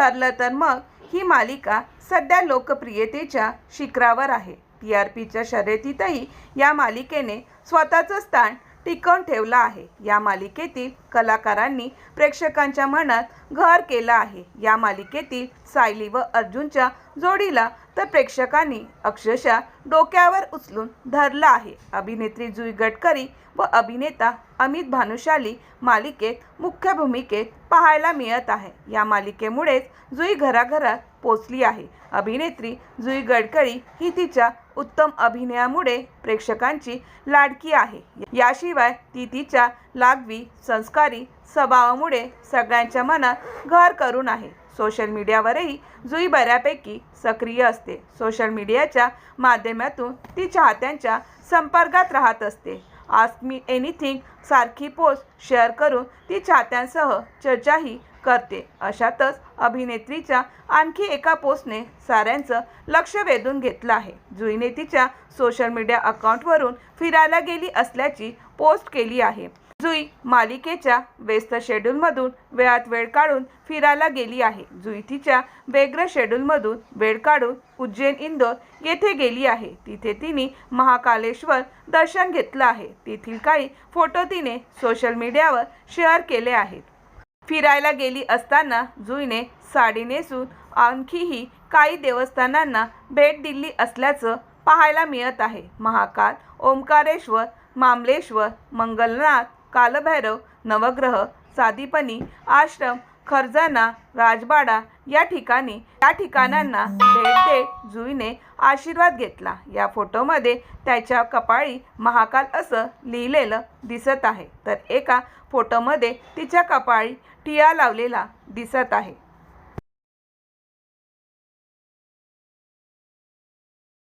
ठरलं तर मग ही मालिका सध्या लोकप्रियतेच्या शिखरावर आहे. टी आर पीच्या शर्यतीतही या मालिकेने स्वतःचं स्थान टिकवून ठेवलं आहे. या मालिकेतील कलाकारांनी प्रेक्षकांच्या मनात घर केलं आहे. या मालिकेतील सायली व अर्जुनच्या जोडीला तर प्रेक्षकांनी अक्षरशः डोक्यावर उचलून धरलं आहे. अभिनेत्री जुई गडकरी व अभिनेता अमित भानुशाली मालिकेत मुख्य भूमिकेत पाहायला मिळत आहे. या मालिकेमुळेच जुई घराघरात पोचली आहे. अभिनेत्री जुई गडकरी ही तिच्या उत्तम अभिनयामुळे प्रेक्षकांची लाडकी आहे. याशिवाय ती तिच्या लागवी संस्कारी स्वभावामुळे सगळ्यांच्या मनात घर करून आहे. सोशल मीडियावरही जुई बऱ्यापैकी सक्रिय असते. सोशल मीडियाच्या माध्यमातून ती चाहत्यांच्या संपर्कात राहत असते. आस्क मी एनिथिंग सारखी पोस्ट शेअर करून ती चाहत्यांसह चर्चाही करते. अशातच अभिनेत्रीच्या आणखी एका पोस्टने साऱ्यांचं लक्ष वेधून घेतलं आहे. जुईने तिच्या सोशल मीडिया अकाउंटवरून फिरायला गेली असल्याची पोस्ट केली आहे. जुई मालिकेच्या व्यस्त शेड्यूलमधून वेळात वेळ काढून फिरायला गेली आहे. जुई तिच्या वेगळ्या शेड्यूलमधून वेळ काढून उज्जैन इंदोर येथे गेली आहे. तिथे तिने महाकालेश्वर दर्शन घेतलं आहे. तेथील काही फोटो तिने सोशल मीडियावर शेअर केले आहेत. फिरायला गेली असताना जुईने साडी नेसून आणखीही काही देवस्थानांना भेट दिली असल्याचं पाहायला मिळत आहे. महाकाल ओंकारेश्वर मामलेश्वर मंगलनाथ कालभैरव नवग्रह सादीपनी आश्रम खरजाना राजबाडा या ठिकाणी या ठिकाणांना भेट देत जुईने आशीर्वाद घेतला. या फोटोमध्ये त्याच्या कपाळी महाकाल असं लिहिलेलं दिसत आहे. तर एका फोटोमध्ये तिच्या कपाळी टिया लावलेला दिसत आहे.